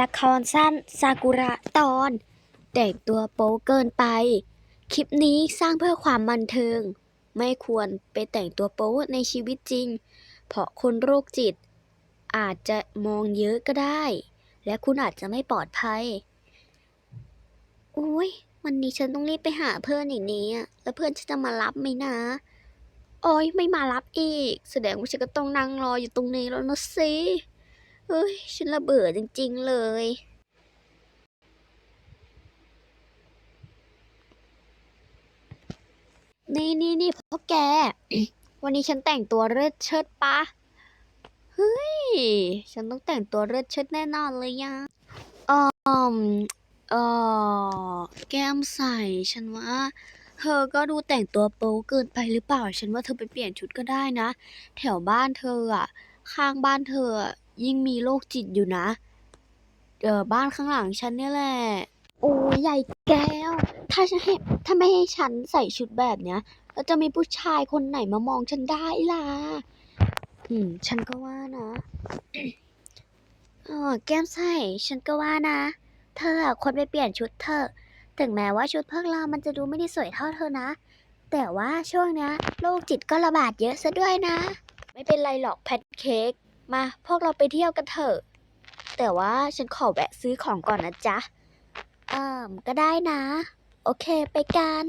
ละครสั้นซากุระตอนแต่งตัวโป๊เกินไป คลิปนี้สร้างเพื่อความบันเทิง ไม่ควรไปแต่งตัวโป๊ในชีวิตจริง เพราะคนโรคจิต อาจจะมองเยอะก็ได้ และคุณอาจจะไม่ปลอดภัยโอ้ยวันนี้ฉันต้องรีบไปหาเพื่อนอีกนี้อะแล้วเพื่อนฉันจะมารับไหมนะโอ้ยไม่มารับอีก แสดงว่าฉันก็ต้องนั่งรออยู่ตรงนี้แล้วนะสิ เฮ้ย ฉันระเบิดจริง ๆ เลย นี่นี่นี่พวกแก วันนี้ฉันแต่งตัวเลิศเชิดปะ เฮ้ย ฉันต้องแต่งตัวเลิศเชิดแน่นอนเลยยังอืมเออแก้มใส ฉันว่าเธอก็ดูแต่งตัวโป๊เกินไปหรือเปล่า ฉันว่าเธอไปเปลี่ยนชุดก็ได้นะ แถวบ้านเธออะ ข้างบ้านเธออะ ยิ่งมีโรคจิตอยู่นะ เออบ้านข้างหลังฉันเนี่ยแหละ โอ้ยใหญ่แก้ว ถ้าฉันให้ถ้าไม่ให้ฉันใส่ชุดแบบเนี้ยแล้วจะมีผู้ชายคนไหนมามองฉันได้ล่ะ อืม ฉันก็ว่านะเออแก้มใส่ ฉันก็ว่านะ เธออะควรไปเปลี่ยนชุดเธอ ถึงแม้ว่าชุดพวกเรามันจะดูไม่ได้สวยเท่าเธอนะ แต่ว่าช่วงเนี้ยโรคจิตก็ระบาดเยอะซะด้วยนะ ไม่เป็นไรหรอกแพนเค้ก มาพวกเราไปเที่ยวกันเถอะ แต่ว่าฉันขอแวะซื้อของก่อนนะจ๊ะ เอ่มก็ได้นะ โอเคไปกัน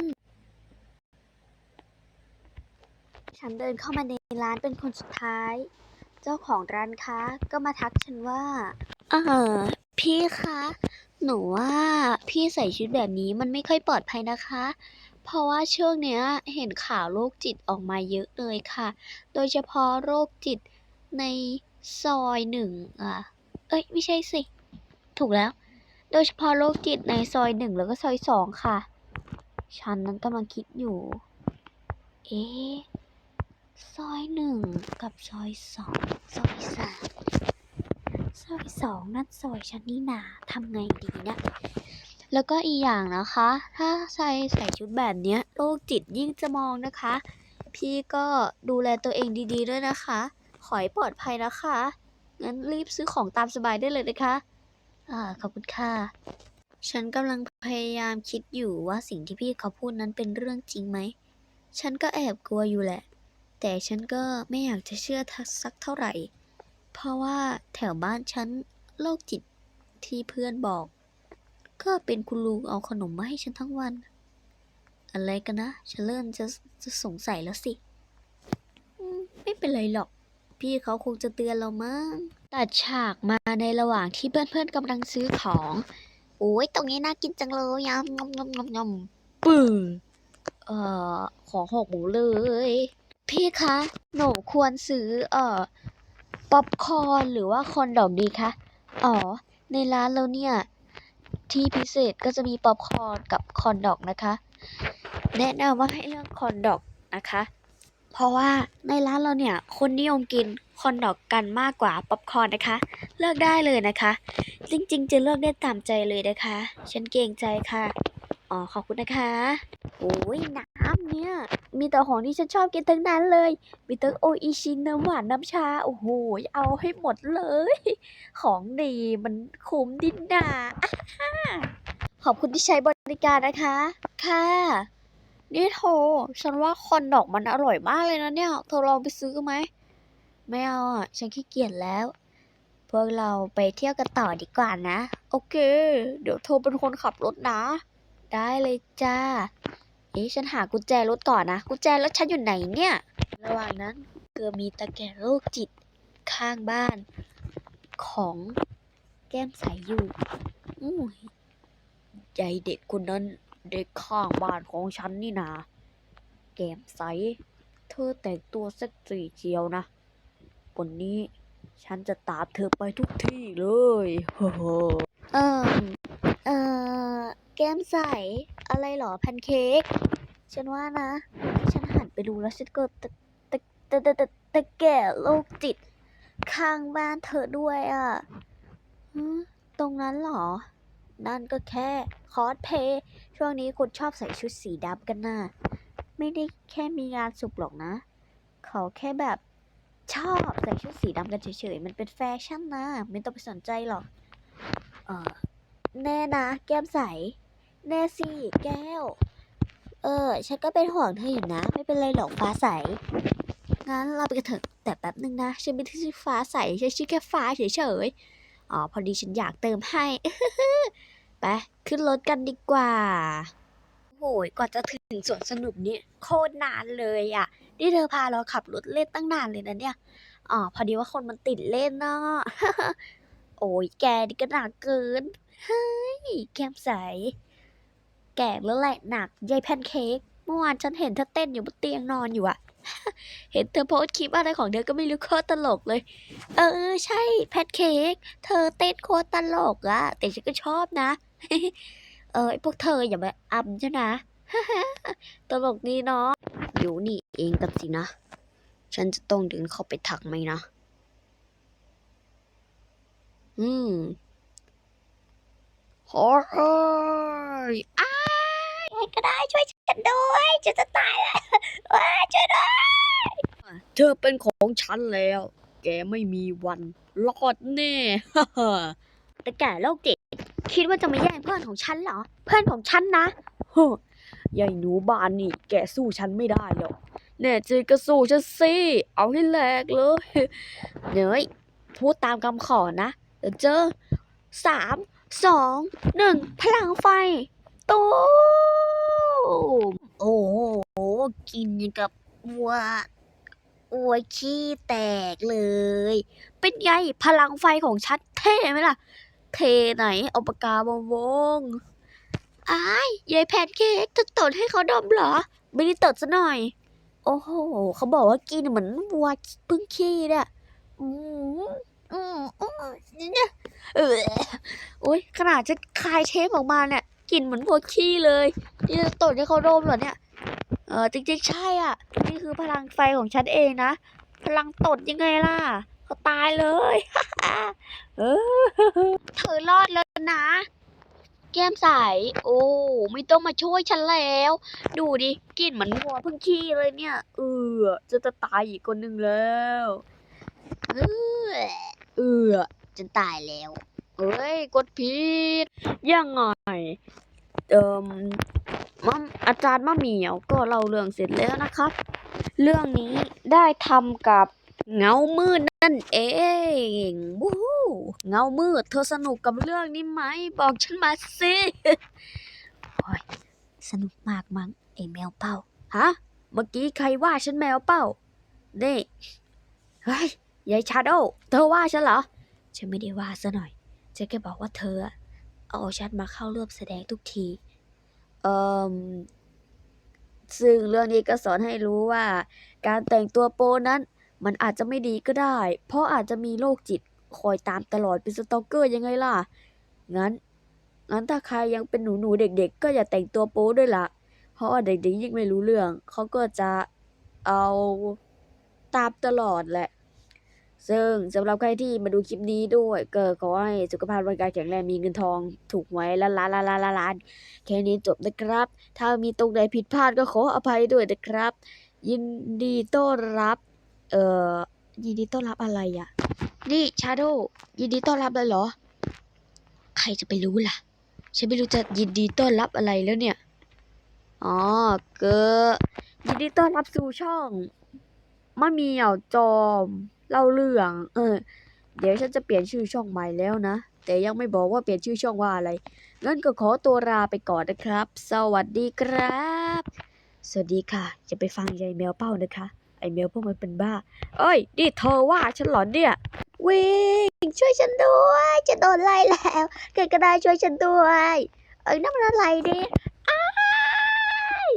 ฉันเดินเข้ามาในร้านเป็นคนสุดท้าย เจ้าของร้านค้าก็มาทักฉันว่า เออพี่คะ หนูว่าพี่ใส่ชุดแบบนี้มันไม่ค่อยปลอดภัยนะคะ เพราะว่าช่วงเนี้ยเห็นข่าวโรคจิตออกมาเยอะเลยค่ะ โดยเฉพาะโรคจิตใน ซอยหนึ่งอะ เอ้ย ไม่ใช่สิ ถูกแล้ว โดยเฉพาะโรคจิตในซอยหนึ่งแล้วก็ซอยสองค่ะ ฉันนั้นกำลังคิดอยู่ เอ๊ะ ซอยหนึ่งกับซอยสองซอยสามซอยสองนั่นซอยฉันนี่นาทำไงดีเนี่ยแล้วก็อีกอย่างนะคะ ถ้าใส่ใส่ชุดแบบเนี้ยโรคจิตยิ่งจะมองนะคะ พี่ก็ดูแลตัวเองดี ๆ ด้วยนะคะ ขอให้ปลอดภัยนะคะ งั้นรีบซื้อของตามสบายได้เลยนะคะ อ่า ขอบคุณค่ะ ฉันกำลังพยายามคิดอยู่ว่าสิ่งที่พี่เขาพูดนั้นเป็นเรื่องจริงไหม ฉันก็แอบกลัวอยู่แหละ แต่ฉันก็ไม่อยากจะเชื่อสักเท่าไหร่ เพราะว่าแถวบ้านฉันโรคจิตที่เพื่อนบอก ก็เป็นคุณลุงเอาขนมมาให้ฉันทั้งวัน อะไรกันนะ ฉันเริ่มจะจะสงสัยแล้วสิ ไม่เป็นไรหรอก พี่เขาคงจะเตือนเรามั้งตัดฉากมาในระหว่างที่เพื่อนๆกำลังซื้อของ โอ้ยตรงนี้น่ากินจังเลยยำยำยำยำยำปึ้งเอ่อ ของหกหมูเลย พี่คะ หนูควรซื้อ เอ่อ ป๊อปคอร์นหรือว่าคอนดอกดีคะ อ๋อ ในร้านเราเนี่ย ที่พิเศษก็จะมีป๊อปคอร์นกับคอนดอกนะคะ แนะนำว่าให้เลือกคอนดอกนะคะ ราะว่าในร้านเราเนี่ยคนนิยมกินคอนดอกกันมากกว่าป๊อปคอร์นนะคะ เลือกได้เลยนะคะ จริง ๆ จะเลือกได้ตามใจเลยนะคะ ฉันเกรงใจค่ะ อ๋อขอบคุณนะคะโอ้ยน้ำเนี่ย มีแต่ของที่ฉันชอบกินทั้งนั้นเลย มีทั้งโออิชิน้ำหวานน้ำชา โอ้โห เอาให้หมดเลย ของดีมันคุ้มดินดาขอบคุณที่ใช้บริการนะคะ ค่ะ นี่โทรฉันว่าคอนดอกมันอร่อยมากเลยนะเนี่ย เธอลองไปซื้อไหม ไม่เอาอะ ฉันขี้เกียจแล้ว พวกเราไปเที่ยวกันต่อดีกว่านะ โอเค เดี๋ยวโทรเป็นคนขับรถนะ ได้เลยจ้า เอ๊ะ ฉันหากุญแจรถก่อนนะ กุญแจรถฉันอยู่ไหนเนี่ย ระหว่างนั้นเกือมีตาแก่โรคจิตข้างบ้าน ของแก้มใสอยู่อู้ยใจเด็กคนนั้น เด็กข้างบ้านของฉันนี่นาแก้มใส เธอแต่งตัวเซ็กซี่เจียวนะ วันนี้ฉันจะตามเธอไปทุกที่เลยเฮ้อเออเออแก้มใส อะไรหรอแพนเค้ก ฉันว่านะ ฉันหันไปดูแล้วฉันก็ตะตะตะตะตะตะแก่โรคจิต ข้างบ้านเธอด้วยอะตรงนั้นหรอ นั่นก็แค่คอสเพย์ช่วงนี้คนชอบใส่ชุดสีดำกันน่ะไม่ได้แค่มีงานสุกหรอกนะ เขาแค่แบบชอบใส่ชุดสีดำกันเฉยๆ มันเป็นแฟชั่นนะ ไม่ต้องไปสนใจหรอก เออแน่นะ แก้มใส แน่สิ แก้ว เออ ฉันก็เป็นห่วงเธออยู่นะ ไม่เป็นไรหรอกฟ้าใส งั้นเราไปกันเถอะ แต่แป๊บนึงนะ ฉันไม่ได้ชื่อฟ้าใส ฉันชื่อแค่ฟ้าเฉยๆ อ๋อ พอดีฉันอยากเติมให้ ไปขึ้นรถกันดีกว่าโอ้ยกว่าจะถึงสวนสนุกเนี่ยโคตรนานเลยอะนี่เธอพาเราขับรถเล่นตั้งนานเลยนะเนี่ย อ๋อ พอดีว่าคนมันติดเล่นเนาะ โอ้ยแกนี่ก็หนักเกิน เฮ้ย แก้มใส แก่แล้วแหละหนักยายแพนเค้ก เมื่อวานฉันเห็นเธอเต้นอยู่บนเตียงนอนอยู่อะเห็นเธอโพสคลิปอะไรของเธอก็ไม่รู้โคตรตลกเลย เออ ใช่แพนเค้ก เธอเต้นโคตรตลกอะแต่ฉันก็ชอบนะ เออไอ้พวกเธออย่ามาอำฉันนะตลกดีเนาะอยู่นี่เองกันสินะ ฉันจะต้องเดินเข้าไปทักไหมนะ อืมโอ้ยอ้ายใครก็ได้ช่วยฉันด้วยฉันจะตายแล้วว้ายช่วยด้วยเธอเป็นของฉันแล้ว แกไม่มีวันรอดแน่แต่แกโรคจิต คิดว่าจะมาแย่งเพื่อนของฉันเหรอ เพื่อนของฉันนะเฮ้ยายหนูบ้านนี่แกสู้ฉันไม่ได้หรอกแน่จริงก็สู้ฉันสิ เอาให้แหลกเลยเนยพูดตามคำขอนะเดี๋ยวเจอสามสองหนึ่งพลังไฟตูมโอ้โห กินอย่างกับวัววัวขี้แตกเลย เป็นไงพลังไฟของฉันเท่ไหมล่ะ เทไหนเอาปากกามาวงอ้ายยายแพนเค้กจะตดให้เขาดมเหรอ ไม่ได้ตดซะหน่อย โอ้โห เขาบอกว่ากินเหมือนวัวพึ่งขี้เนี่ยอืมอืมอืมเนี่ยเออโอ้ยขนาดจะคายเทปออกมาเนี่ยกลิ่นเหมือนวัวขี้เลยนี่จะตดให้เขาดมเหรอเนี่ย เออจริงๆใช่อะ นี่คือพลังไฟของฉันเองนะ พลังตดยังไงล่ะ เขาตายเลยเออเธอรอดแล้วนะ แก้มใส โอ้ ไม่ต้องมาช่วยฉันแล้ว ดูดิกลิ่นเหมือนวัวเพิ่งขี้เลยเนี่ย เออ จะจะตายอีกคนหนึ่งแล้ว เออ เออจะตายแล้ว เอ้ย กดผิด ยังไง เอ่มมัมอาจารย์มะเหมียวก็เล่าเรื่องเสร็จแล้วนะครับ เรื่องนี้ได้ทำกับ เงามืดนั่นเองวู้ฮู้เงามืด เธอสนุกกับเรื่องนี้ไหม บอกฉันมาสิโอ้ยสนุกมากมั้งไอแมวเป้า ฮะ เมื่อกี้ใครว่าฉันแมวเป้านี่เฮ้ยยายชาโดเธอว่าฉันเหรอ ฉันไม่ได้ว่าซะหน่อยฉันแค่บอกว่าเธอ เอาฉันมาเข้าร่วมแสดงทุกที เอ่มซึ่งเรื่องนี้ก็สอนให้รู้ว่า การแต่งตัวโปนั้น มันอาจจะไม่ดีก็ได้ เพราะอาจจะมีโรคจิตคอยตามตลอดเป็นสตอกเกอร์ยังไงล่ะ งั้น งั้นถ้าใครยังเป็นหนูหนูๆเด็ก ๆ ก็อย่าแต่งตัวโป๊ด้วยล่ะ เพราะว่าเด็กๆยิ่งไม่รู้เรื่อง เขาก็จะเอาตามตลอดแหละ ซึ่งสำหรับใครที่มาดูคลิปนี้ด้วยก็ขอให้สุขภาพร่างกายแข็งแรงมีเงินทอง ถูกไว้ล้านล้านล้านล้านล้านล้านแค่นี้จบนะครับ ถ้ามีตรงไหนผิดพลาดก็ขออภัยด้วยนะครับ ยินดีต้อนรับ เอ่อยินดีต้อนรับอะไรอะ่ะ นี่ชาโดยินดีต้อนรับเลยเหรอ ใครจะไปรู้ล่ะ ฉันไม่รู้จะยินดีต้อนรับอะไรแล้วเนี่ย อ๋อ เกิยินดีต้อนรับสู่ช่องมะเหมียวจอมเล่าเรื่อง เออ เดี๋ยวฉันจะเปลี่ยนชื่อช่องใหม่แล้วนะ แต่ยังไม่บอกว่าเปลี่ยนชื่อช่องว่าอะไร งั้นก็ขอตัวลาไปก่อนนะครับ สวัสดีครับ สวัสดีค่ะ จะไปฟังยายแมวเป้านะคะ ไอเมลพวกมันเป็นบ้า เอ้ย นี่เธอว่าฉันหลอนเนี่ย วิ่งช่วยฉันด้วยจะโดนไล่แล้วเกิดก็ได้ช่วยฉันด้วยเอ้ยนั่นมันอะไรเนี่ยอ้าย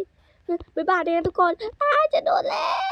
บ๊ายบายเด้อทุกคนอ้าจะโดนแล้ว